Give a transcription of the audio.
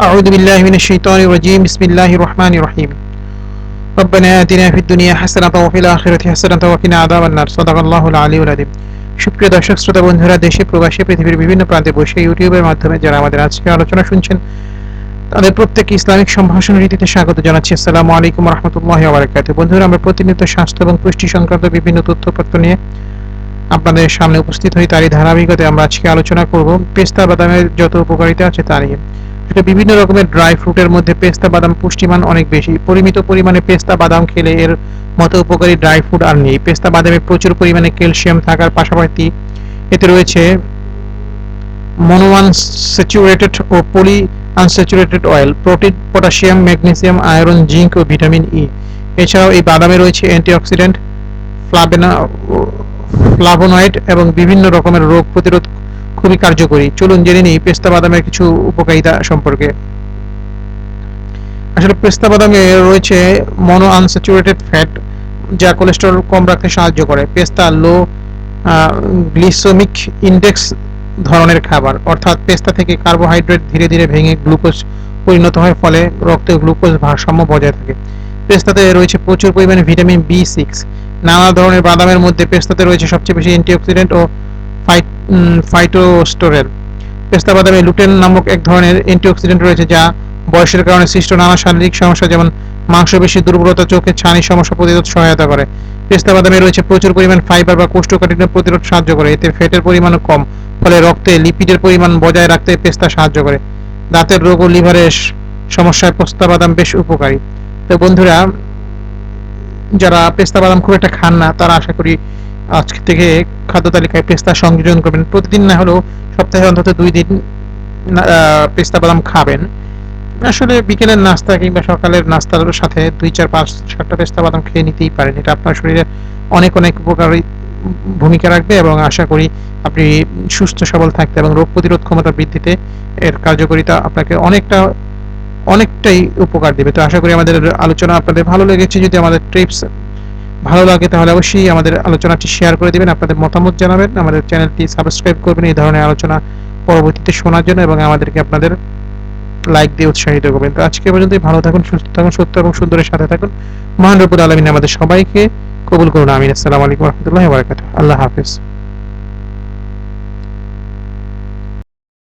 أعوذ بالله من الشيطان الرجيم بسم الله الرحمن الرحيم ربنا آتنا في الدنيا حسنة وفي الآخرة حسنة وقنا عذاب النار صدق الله العلي العظيم সুপ্রিয় দর্শক শ্রোতা বন্ধুরা দেশে প্রবাসী পৃথিবীর বিভিন্ন প্রান্তে বসে ইউটিউবের মাধ্যমে যারা আমাদের আজকে আলোচনা শুনছেন তাদের প্রত্যেক ইসলামিক সম্ভাষণ রীতিতে স্বাগত জানাচ্ছি আসসালামু আলাইকুম রহমতুল্লাহ বারাকাত বন্ধুরা আমরা প্রতিনিয়ত স্বাস্থ্য এবং পুষ্টি সংক্রান্ত বিভিন্ন তথ্যপত্র নিয়ে আপনাদের সামনে উপস্থিত হই তারই ধারাবাহিকতায় আমরা আজকে আলোচনা করব পেস্তা বাদামের যত উপকারিতা আছে তা নিয়ে আসলে বিভিন্ন রকমের ড্রাই ফ্রুটের মধ্যে পেস্তা বাদাম পুষ্টিমান অনেক বেশি। পরিমিত পরিমাণে পেস্তা বাদাম খেলে এর মতো উপকারী ড্রাই ফ্রুট আর নেই। পেস্তা বাদামে প্রচুর পরিমাণে ক্যালসিয়াম থাকার পাশাপাশি এতে রয়েছে মনোআনস্যাচুরেটেড ও poly unsaturated oil protein potassium magnesium iron zinc ও ভিটামিন ই এছাড়াও এই বাদামে রয়েছে অ্যান্টিঅক্সিডেন্ট ফ্লাভেনা ফ্লাভোনয়েড এবং বিভিন্ন রকমের রোগ প্রতিরোধ খুবই কার্যকরী। চলুন জেনে নিই পেস্তা বাদামের কিছু উপকারিতা সম্পর্কে। আসলে পেস্তা বাদামে রয়েছে মনো আনস্যাচুরেটেড ফ্যাট যা কোলেস্টেরল কম রাখতে সাহায্য করে। পেস্তা লো গ্লিসোমিক ইন্ডেক্স ধরনের খাবার। অর্থাৎ পেস্তা থেকে কার্বোহাইড্রেট ধীরে ধীরে ভেঙে গ্লুকোজ পরিণত হয়, ফলে রক্তে গ্লুকোজ ভারসাম্য বজায় থাকে। পেস্তাতে রয়েছে প্রচুর পরিমাণে ভিটামিন বি সিক্স নানা ধরনের বাদামের মধ্যে পেস্তাতে রয়েছে সবচেয়ে বেশি অ্যান্টিঅক্সিডেন্ট ও ফাইটোস্টোরেল। পেস্তা বাদামে লুটেন নামক এক ধরনের অ্যান্টিঅক্সিডেন্ট রয়েছে যা বয়সের কারণে সৃষ্ট নানা শারীরিক সমস্যা যেমন মাংসপেশি দুর্বলতা চোখের ছানি সমস্যা প্রতিরোধ সহায়তা করে। পেস্তা বাদামে রয়েছে প্রচুর পরিমাণ ফাইবার বা কোষ্ঠকাঠিন্য প্রতিরোধ সাহায্য করে। এতে ফ্যাটের পরিমাণও কম, ফলে রক্তে লিপিডের পরিমাণ বজায় রাখতে পেস্তা সাহায্য করে। দাঁতের রোগ ও লিভারের সমস্যায় পেস্তা বাদাম বেশ উপকারী। তো বন্ধুরা, যারা পেস্তা বাদাম খুব একটা খান না, তারা আশা করি আজকে থেকে খাদ্য তালিকায় পেস্তা সংযোজন করবেন। প্রতিদিন না হলেও সপ্তাহে অন্তত দুই দিন পেস্তা বাদাম খাবেন। আসলে বিকেলের নাস্তা কিংবা সকালের নাস্তার সাথে দুই, চার, পাঁচ, সাতটা পেস্তা বাদাম খেয়ে নিতেই পারেন। এটা আপনার শরীরে অনেক অনেক উপকারী ভূমিকা রাখবে এবং আশা করি আপনি সুস্থ, সবল থাকতে এবং রোগ প্রতিরোধ ক্ষমতা বৃদ্ধিতে এর কার্যকারিতা আপনাকে অনেকটা, অনেকটাই উপকার দেবে। তো আশা করি আমাদের আলোচনা আপনাদের ভালো লেগেছে। যদি আমাদের ট্রিপস ভালো লাগে, তাহলে অবশ্যই আমাদের আলোচনাটি শেয়ার করে দিবেন, আপনাদের মতামত জানাবেন, আমাদের চ্যানেলটি সাবস্ক্রাইব করবেন, এই ধরনের আলোচনা পরবর্তীতে শোনার জন্য এবং আমাদেরকে আপনাদের লাইক দিয়ে উৎসাহিত করবেন। তো আজকে পর্যন্ত ভালো থাকুন, সুস্থ থাকুন, সত্য এবং সুন্দরের সাথে থাকুন। মহান রব্বুল আলমিন আমাদের সবাইকে কবুল করুন, আমিন। আসসালামু আলাইকুম রহমতুল্লাহ আল্লাহ হাফিজ।